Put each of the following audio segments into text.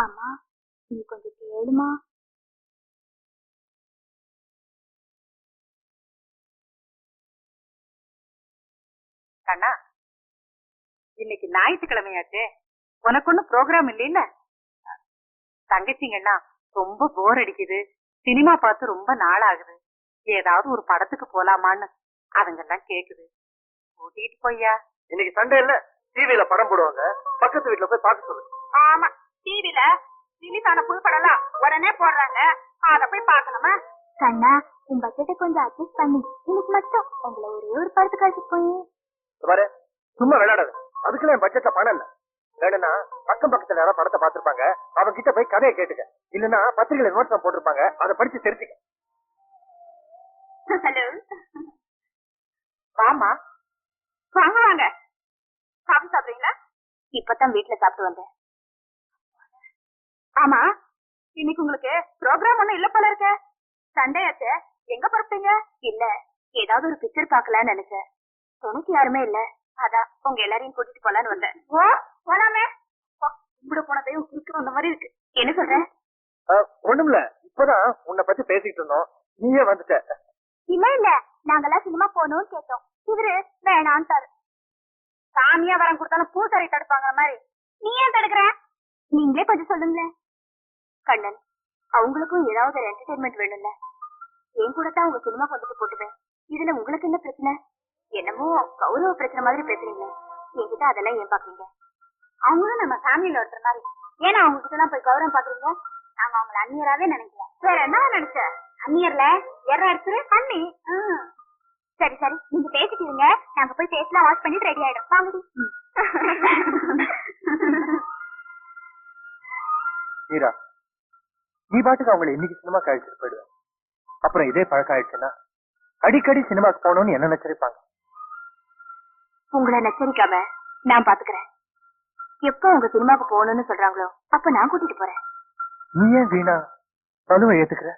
அம்மா நீ கொஞ்சம் கேளுமா? கண்ணா இன்னைக்கு ஞாயிற்றுக்கிழமையாச்சே. உனக்கு ஒண்ணும் ப்ரோக்ராம் இல்லைல்ல? தங்கச்சிங்கண்ணா ரொம்ப போர் அடிக்குது. சினிமா பார்த்து ரொம்ப நாள் ஆகுது ஏதாவது ஒரு படத்துக்கு போலாமான்னு அதுங்கெல்லாம் கேக்குது. கூட்டிட்டு போய்யா. இன்னைக்கு சண்டே இல்ல? டிவில படம் போடுவாங்க. பக்கத்து வீட்டுல போய் பார்க்க சொல்லு. ஆமா. டிவில ரிலீஸ் ஆன புது படம்லாம் உடனே போடுறாங்க. அத போய் பார்க்கணுமா? கண்ணா உன் பட்ஜெட்டை கொஞ்சம் அட்ஜஸ்ட் பண்ணி. இன்னைக்கு மட்டும் உங்களை ஒரே ஒரு படத்துக்கு அழைச்சிட்டு போய். பாரு சும்மா விளையாடாது. அதுக்குள்ள என் பட்ஜெட்ல பணம் இல்ல. வேணும்னா பக்கம் பக்கத்துல யாராவது படத்தை பார்த்திருப்பாங்க. அவங்க கிட்ட போய் கதையை கேட்டுக்க. இல்லன்னா பத்திரிகையில விமர்சனம் போட்டிருப்பாங்க. அதை படிச்சு தெரிஞ்சுக்க. ஹலோ வாமா வாங்க வாங்க. காபி சாப்பிடுறீங்களா? இப்பதான் வீட்டுல சாப்பிட்டு வந்தேன். ஆமா இன்னைக்கு உங்களுக்கு ப்ரோக்ராம் ஒண்ணும் இல்ல போல இருக்க. சண்டே ஆச்சே எங்க புறப்பட்டீங்க? இல்ல ஏதாவது ஒரு பிக்சர் பார்க்கலாம்னு நினைச்சேன். துணைக்கு யாருமே இல்ல. அதான் உங்க எல்லாரையும் கூட்டிட்டு போலான்னு வந்தேன். ஓ போலாமே. கும்பிட போனதையும் குறுக்க வந்த மாதிரி இருக்கு. என்ன சொல்ற? அஹ், ஒண்ணுமில்ல. இப்பதான் உன்னை பத்தி பேசிட்டு இருந்தோம். நீயே வந்துட்ட. இல்ல இல்ல நாங்கெல்லாம் சினிமா போகணும்னு கேட்டோம். இவரு வேணான்ட்டாரு சாமியா வரம் கொடுத்தாலும் பூசாரி தடுப்பாங்க மாதிரி. நீ ஏன் தடுக்கிற? நீங்களே கொஞ்சம் சொல்லுங்களேன். கண்ணன் அவங்களுக்கும் ஏதாவது ஒரு என்டர்டைன்மெண்ட் வேணும்ல? என் கூட தான் உங்க சினிமா வந்துட்டு போட்டுவேன் இதுல உங்களுக்கு என்ன பிரச்சனை? என்னமோ கௌரவ பிரச்சனை மாதிரி பேசுறீங்க. என்கிட்ட அதெல்லாம் ஏன் பாக்குறீங்க அவங்களும் நம்ம ஃபேமிலியில ஒருத்தர் மாதிரி. ஏன்னா அவங்க கிட்ட எல்லாம் போய் கௌரவம் பாக்குறீங்க நாங்க அவங்கள அந்நியராவே நினைக்கிறேன் வேற என்ன நினைச்ச? அந்நியர்ல எற அடிச்சு அண்ணி சரி சரி. நீங்க பேசிட்டு நாங்க போய் பேசலாம். வாஷ் பண்ணிட்டு ரெடி ஆயிடும். வாங்கடி மீரா நீ பாட்டுக்கு அவங்களை இன்னைக்கு சினிமா கழிச்சுட்டு போயிடுவேன் அப்புறம் இதே பழக்கம் ஆயிடுச்சுன்னா அடிக்கடி சினிமாக்கு போகணும்னு என்ன நினைச்சிருப்பாங்க? உங்களை நச்சரிக்காம நான் பாத்துக்கிறேன். எப்போ உங்க சினிமாக்கு போகணும்னு சொல்றாங்களோ அப்ப நான் கூட்டிட்டு போறேன். நீ ஏன் வீணா பழுவை ஏத்துக்கிற.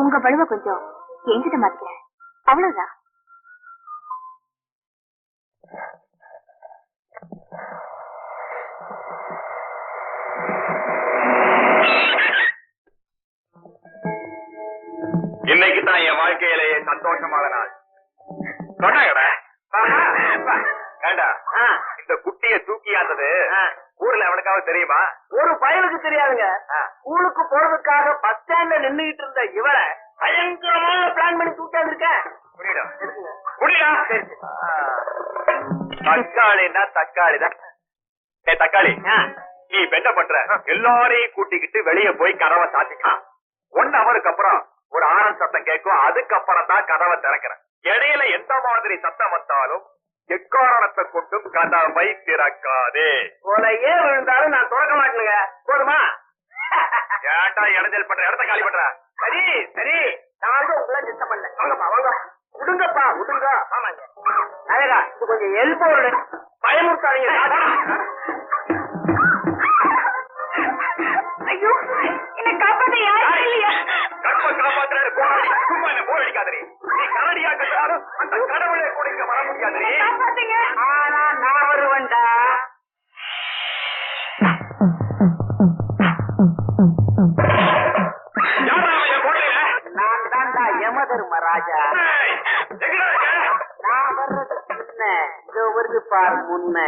உங்க பழுவ கொஞ்சம் என்கிட்ட மாத்திக்கிறேன். அவ்வளவுதான். சந்தோஷமான நாள் சொன்னாங்கடா இந்த குட்டிய தூக்கியாந்தது ஊர்ல எவனுக்காவது தெரியுமா? ஒரு பயலுக்கு தெரியாதுங்க. ஸ்கூலுக்கு போறதுக்காக பஸ் ஸ்டாண்ட்ல நின்னுகிட்டு இருந்த இவரை பயங்கரமான பிளான் பண்ணி தூக்காந்து இருக்கேன் புரியுதா? தக்காளின்னா தக்காளி தான். தக்காளி. நீ என்ன பண்ற? எல்லாரையும் கூட்டிக்கிட்டு வெளிய போய் கதவை சாத்திக்கலாம் ஒன் ஹவருக்கு அப்புறம் ஒரு ஆரன் சத்தம் கேட்கும். அதுக்கப்புறம் தான் கதவை திறக்கிறேன். இடையில எந்த மாதிரி சத்தம் வந்தாலும் எக்காரணத்தை கொண்டும் கதவை திறக்காதே. கொலையே விழுந்தாலும் நான் திறக்க மாட்டேனுங்க. போதுமா? ஏன்டா இடைஞ்சல் பண்ற? இடத்த காலி பண்ற? சரி சரி. நான் உங்களை டிஸ்டர்ப் பண்ணல. வாங்கப்பா வாங்க. விடுங்கப்பா விடுங்க ஆமாங்க. அழகா இது கொஞ்சம் ஹெல்ப் பயமுறுத்தாதீங்க. ஐயோ என்ன காப்பாத்த யாரும் இல்லையா? கர்ம காப்பாத்துறாரு. போராடி சும்மா என்ன போர் அடிக்காதே நீ கரடியா கட்டாலும் அந்த கடவுளை கூட இங்க வர முடியாதே ஆனா நான் வருவேன்டா? நான் தான்டா இருக்க? நான் வர்றது முன்ன இதோ வருது பார் முன்ன.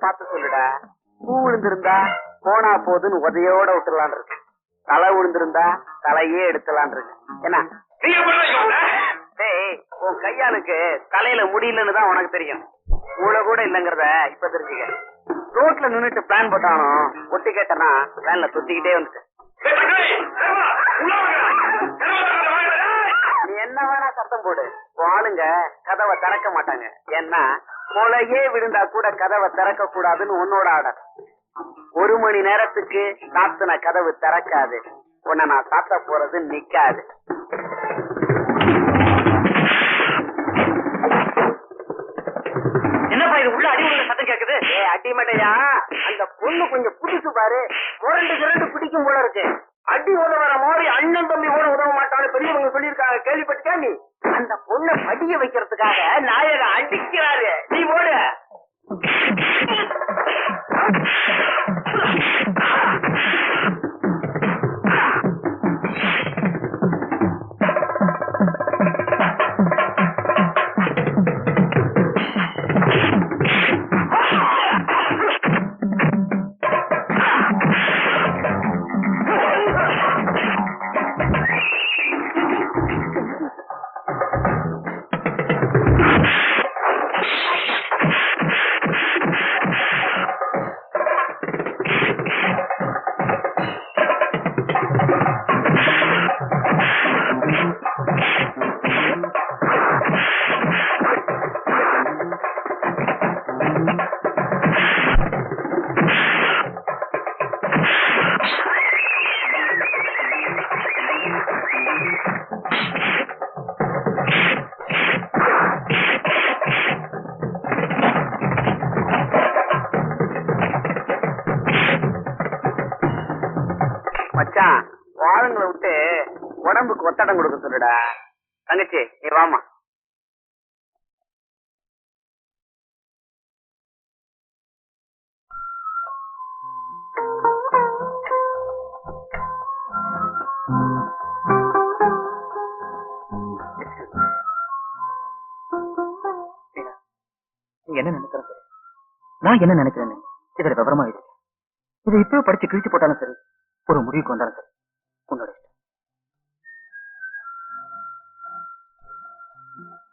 பார்த்து சொல்லுடா. பூ விழுந்திருந்தா போனா போதுன்னு உதையோட விட்டுலான் இருக்கு. தலை விழுந்திருந்தா தலையே எடுத்துலான் இருக்கு. என்ன? உன் கையாளுக்கு தலையில முடியலன்னு தான் உனக்கு தெரியும். மூளை கூட இல்லங்கறத இப்ப தெரிஞ்சுக்க. ரோட்ல நின்னுட்டு பிளான் போட்டானோ ஒட்டி கேட்டனா வேன்ல சுத்திக்கிட்டே வந்துட்டு. நீ என்ன வேணா சத்தம் போடு. உன் ஆளுங்க கதவை திறக்க மாட்டாங்க. ஏன்னா முளையே விழுந்தா கூட கதவை திறக்க கூடாதுன்னு உன்னோட ஆர்டர் ஒரு மணி நேரத்துக்கு சாத்தின கதவு திறக்காது. உன்னை நான் சாத்த போறது நிக்காது. என்னப்பா இது? உள்ள அடி சத்தம் கேக்குது. ஏ அடி மட்டையா அந்த பொண்ணு கொஞ்சம் புடிச்சு பாரு. முரண்டு கிரண்டு பிடிக்கும் போல இருக்கு. அடி உதவுற மாதிரி அண்ணன் தம்பி கூட உதவ மாட்டான்னு பெரியவங்க சொல்லியிருக்காங்க. கேள்விப்பட்டியா நீ? அந்த பொண்ணை படிய வைக்கிறதுக்காக நாயக அடிக்கிறாரு. நீ ஓடு உடம்புக்கு ஒத்தடம் கொடுக்க சொல்லுடா. தங்கச்சி நீ வாமா என்ன நினைக்கிறேன் சரி? நான் என்ன நினைக்கிறேன்னு இதுல விவரமா இருக்கு. இதை இப்பவே படிச்சு கிழிச்சு போட்டாலும் சரி ஒரு முடிவுக்கு வந்தாலும் சரி உன்னோட Mm-hmm.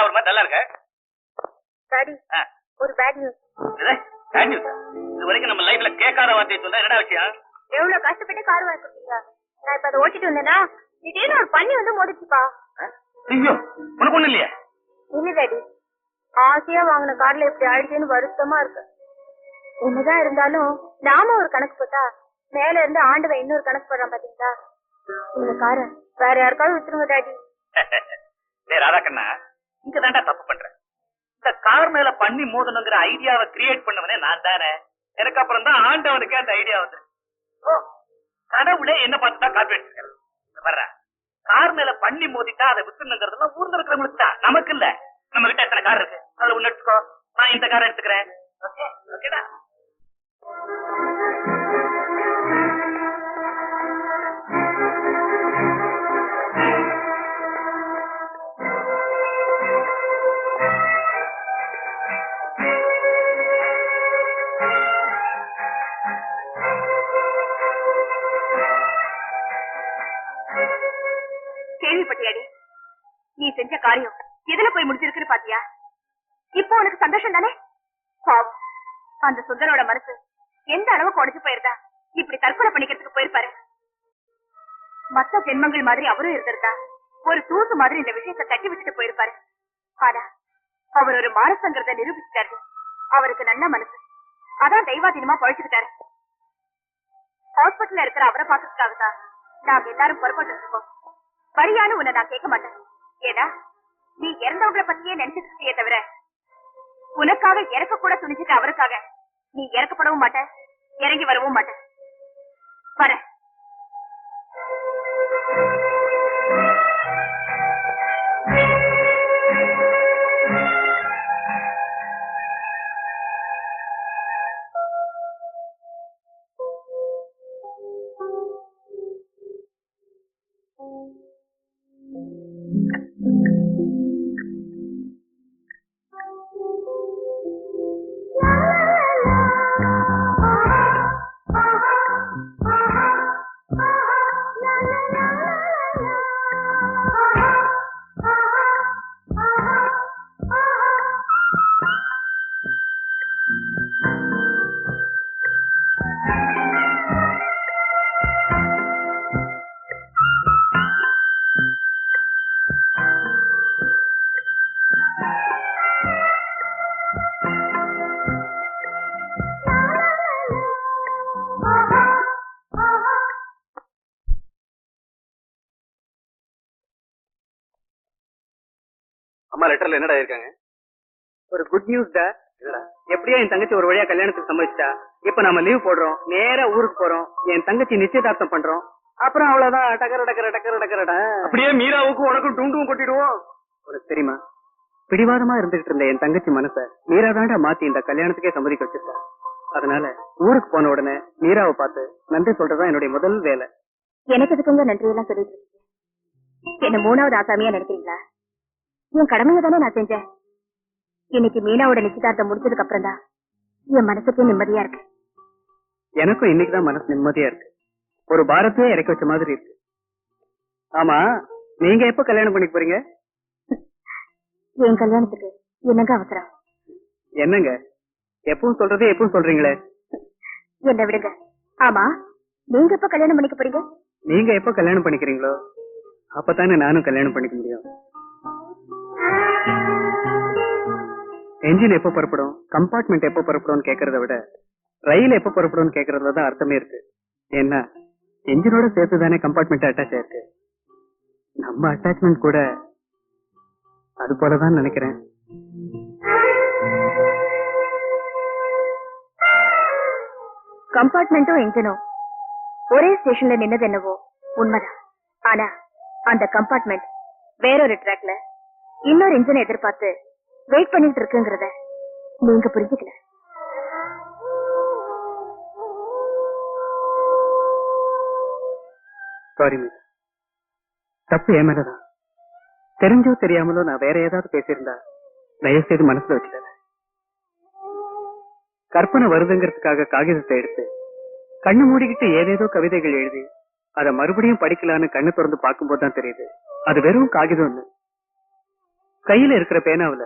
என்னடா ஒரு மாதிரி நல்லா இருக்க? டாடி. ஒரு பேட் நியூஸ் news? ஆ? இது வரைக்கும் நம்ம லைஃப்ல கேட்காத வார்த்தையை சொன்னா என்னடா விஷயம்? எவ்வளவு கஷ்டப்பட்டு கார் வாங்கி கொடுத்தீங்க நான் இப்ப அதை ஓட்டிட்டு வந்தேனா திடீர்னு ஒரு பண்ணி வந்து மோதிச்சுப்பா. ஐயோ உனக்கு ஒண்ணு இல்லையா? இல்ல டாடி ஆசையா வாங்கின கார்ல இப்படி ஆயிடுச்சுன்னு வருத்தமா இருக்கு. என்னதான் இருந்தாலும் நாம ஒரு கணக்கு போட்டா மேல இருந்து ஆண்டவன் இன்னொரு கணக்கு போடுறான் பாத்தீங்களா? இந்த கார வேற யாருக்காவது வித்துருங்க டாடி ராதாக்கண்ணா. இங்க தாண்டா தப்பு பண்றேன் இந்த கார் மேல பண்ணி மோதணுங்கிற ஐடியாவை கிரியேட் பண்ணவனே நான் தானே. எனக்கு அப்புறம் தான் ஆண்டவனுக்கு அந்த ஐடியா வந்து. ஓ கடவுளே என்ன பார்த்து தான் காப்பி அடிச்சிருக்காரு. வர்ற. கார் மேல பண்ணி மோதிட்டா அதை வித்துணுங்கிறதுலாம் ஊர்ல இருக்கிறவங்களுக்கு தான். நமக்கு இல்ல. நம்ம கிட்ட எத்தனை கார் இருக்கு? அதுல ஒண்ணு எடுத்துக்கோ. நான் இந்த கார் எடுத்துக்கிறேன். ஓகே ஓகேடா அந்த சுந்தரோட மனசு எந்த அளவுக்கு உடைச்சு போயிருந்தா? இப்படி தற்கொலை பண்ணிக்கிறதுக்கு போயிருப்பாரு. மத்த ஜென்மங்கள் மாதிரி அவரும் இருந்திருந்தா ஒரு தூசு மாதிரி இந்த விஷயத்தை தட்டி விட்டுட்டு போயிருப்பாரு. ஆனா அவர் ஒரு மாரசங்கிறத நிரூபிச்சிட்டாரு. அவருக்கு நல்ல மனசு. அதான் தெய்வாதீனமா பழச்சுக்கிட்டாரு. ஹாஸ்பிட்டல்ல இருக்கிற அவரை பார்க்கறதுக்காக தான் நாங்க எல்லாரும் புறப்பட்டு இருக்கோம். வழியான்னு உன்னை நான் கேட்க மாட்டேன். ஏன்னா நீ இறந்தவங்களை பத்தியே நினைச்சிட்டு தவிர உனக்காக இறக்க கூட துணிச்சிட்டு அவருக்காக நீ இறக்கப்படவும் மாட்ட இறங்கி வரவும் மாட்ட. வர லெட்டர்ல என்னடா இருக்காங்க? ஒரு குட் நியூஸ் டா? எப்படியோ என் தங்கச்சி ஒரு வழியா கல்யாணத்துக்கு சம்மதிச்சிட்டா? இப்ப நம்ம லீவ் போடுறோம் நேரா ஊருக்கு போறோம் என் தங்கச்சி நிச்சயதார்த்தம் பண்றோம். அப்புறம் அவ்வளவுதான் டக்கர டக்கர டக்கர டக்கரடா அப்படியே மீராவுக்கும் உனக்கும் டூண்டும் கொட்டிடுவோம். உனக்கு தெரியுமா? பிடிவாதமா இருந்துகிட்டு இருந்த என் தங்கச்சி மனச மீரா தாண்டா மாத்தி இந்த கல்யாணத்துக்கே சம்மதிக்க வச்சிருக்கா. அதனால ஊருக்கு போன உடனே மீராவை பார்த்து நன்றி சொல்றதுதான் என்னுடைய முதல் வேலை. எனக்கு இதுக்குங்க நன்றி எல்லாம் சொல்லிட்டு என்ன மூணாவது ஆசாமியா நினைக்கிறீங்களா? என் கடமையை தானே நான் செஞ்சேன். இன்னைக்கு மீனாவோட நிச்சயதார்த்தம் முடிச்சதுக்கு அப்புறம் தான் என் மனசுக்கு நிம்மதியா இருக்கு. எனக்கும் இன்னைக்குதான் மனசு நிம்மதியா இருக்கு. ஒரு பாரத்தையே இறக்கி வச்ச மாதிரி இருக்கு. ஆமா நீங்க எப்ப கல்யாணம் பண்ணிக்க போறீங்க? என் கல்யாணத்துக்கு என்னங்க அவசரம்? என்னங்க? எப்பவும் சொல்றதே எப்பவும் சொல்றீங்களே? என்ன விடுங்க. ஆமா நீங்க எப்ப கல்யாணம் பண்ணிக்க போறீங்க? நீங்க எப்ப கல்யாணம் பண்ணிக்கிறீங்களோ அப்பதானே நானும் கல்யாணம் பண்ணிக்க முடியும். என்ஜின் எப்போ புறப்படும்? கம்பார்ட்மெண்ட் எப்போ புறப்படும் கேட்கறத விட ரயில் எப்போ புறப்படும் கேட்கறதுல தான் அர்த்தமே இருக்கு. ஏன்னா என்ஜினோட சேர்த்து தானே கம்பார்ட்மெண்ட் அட்டாச் ஆயிருக்கு. நம்ம அட்டாச்மெண்ட் கூட அது போலதான் நினைக்கிறேன். கம்பார்ட்மெண்ட்டும் என்ஜினும் ஒரே ஸ்டேஷன்ல நின்னது என்னவோ உண்மைதான். ஆனா அந்த கம்பார்ட்மெண்ட் வேறொரு ட்ராக்ல இன்னொரு இன்ஜினை எதிர்பார்த்து வெயிட் பண்ணிட்டு இருக்குங்கிறத நீங்க புரிஞ்சுக்கல சாரி மிஸ் தப்பு என் மேலதான். தெரிஞ்சோ தெரியாமலோ நான் வேற ஏதாவது பேசியிருந்தா தயவு செய்து மனசுல வச்சுட்டேன் கற்பனை வருதுங்கிறதுக்காக காகிதத்தை எடுத்து கண்ணு மூடிக்கிட்டு ஏதேதோ கவிதைகள் எழுதி அதை மறுபடியும் படிக்கலான்னு கண்ணு திறந்து பார்க்கும்போது தான் தெரியுது. அது வெறும் காகிதம் கையில இருக்கிற பேனாவுல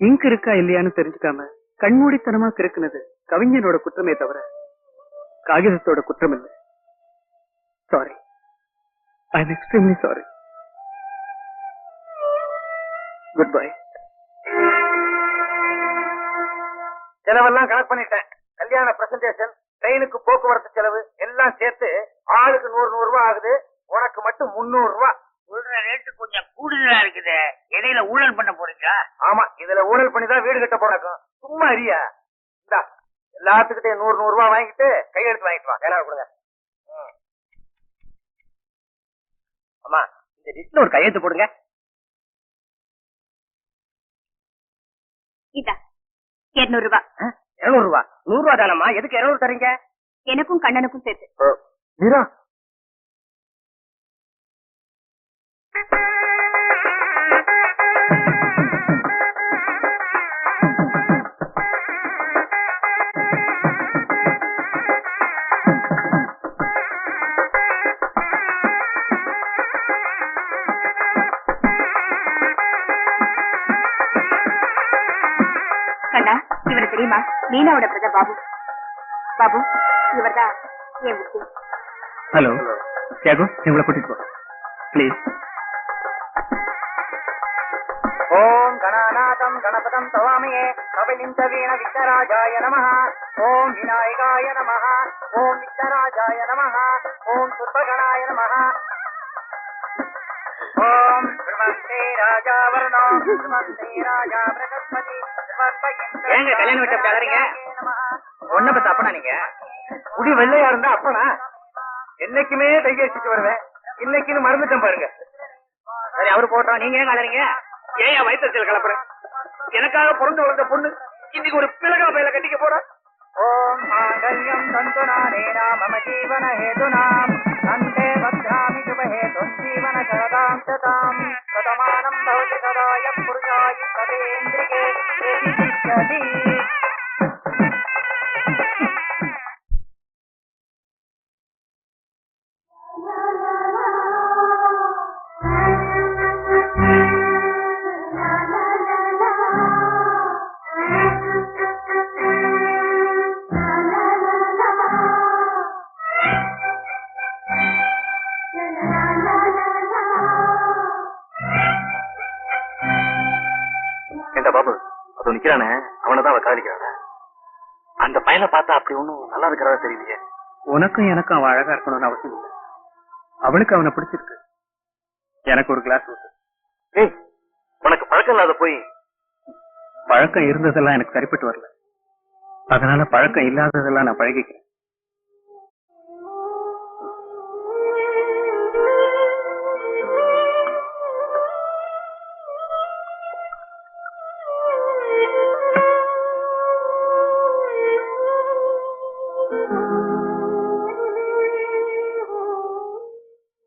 இங்க் இருக்கா இல்லையான்னு தெரிஞ்சுக்காம கண்மூடித்தனமா கிறுக்குனது கவிஞனோட குற்றமே தவிர காகிதத்தோட குற்றம் இல்லை sorry I am extremely sorry good bye செலவெல்லாம் கணக்கு பண்ணிட்டேன். கல்யாண பிரசன்டேஷன் ட்ரெயினுக்கு போக்குவரத்து செலவு எல்லாம் சேர்த்து ஆளுக்கு நூறு நூறு ரூபாய் ஆகுது. உனக்கு மட்டும் முன்னூறு ரூபாய் சொல்ற ரேட்டு கொஞ்சம் கூடுதலா இருக்குது. இடையில ஊழல் பண்ண போறீங்களா? ஆமா இதுல ஊழல் பண்ணி தான் வீடு கட்ட போறாக்கும் சும்மா அறியா இந்தா எல்லாத்துக்கிட்டையும் நூறு நூறு ரூபாய் வாங்கிட்டு கையெழுத்து வாங்கிட்டு வா. வேணா கொடுங்க. ம். அம்மா இந்த லிஸ்ட்ல ஒரு கையெழுத்து போடுங்க. இதா இருநூறு ரூபாய் இருநூறு நூறு தானம்மா? எதுக்கு இருநூறு தரீங்க? எனக்கும் கண்ணனுக்கும் சேர்த்து. கண்ணா இவரு தெரியுமா மீனாவோட பிரதர் பாபு பாபு இவர்தான் என் புத்தி ஹலோ தியாகு இவங்களை கூட்டிட்டு போ ப்ளீஸ் ஓம் கணநாதம் கணபதம் தவாமியே கபலிந்த வீண வித்தராஜாய நம ஓம் விநாயகாய நம ஓம் வித்தராஜாய நம ஓம் சுர்பகணாய நம ஓம் ஸ்ரீ ராஜா வர்ணோ ஸ்ரீ ராஜா பிரகஸ்பதி. ஏங்க கல்யாணம் விட்டு கலறீங்க ஒன்ன பத்தி அப்பனா நீங்க? குடி வெள்ளையா இருந்தா அப்பனா? என்னைக்குமே கையடிச்சுட்டு வருவேன். இன்னைக்குன்னு மறந்துட்டேன் பாருங்க. சரி அவரு போட்டோம் நீங்க ஏன் கலறீங்க? ஏன் வயிற்றுச்சல் கலப்புறேன் எனக்காக பிறந்து வளர்ந்த பொண்ணு இன்னைக்கு ஒரு பிளகா பயில கட்டிக்க போறா? ஓம் மாங்கல்யம் தந்துனானேனா மம ஜீவன ஹேதுனாம் தந்தே பத்ராமி சுபஹேதும் ஜீவன சதாம் சதாம் சதமானம் பவதி சதாய புருஷாய சதேந்திரிகே Yeah. தான் அவ காதலிக்கிறானே அந்த பையனை பார்த்தா அப்படி ஒண்ணும் நல்லா இருக்கிறதா தெரியலையே. உனக்கும் எனக்கும் அவன் அழகா இருக்கணும்னு அவசியம் இல்லை. அவளுக்கு அவனை பிடிச்சிருக்கு. எனக்கு ஒரு கிளாஸ் ஊத்து ஏய் உனக்கு பழக்கம் இல்லாத போய். பழக்கம் இருந்ததெல்லாம் எனக்கு சரிப்பட்டு வரல. அதனால பழக்கம் இல்லாததெல்லாம் நான் பழகிக்கிறேன்.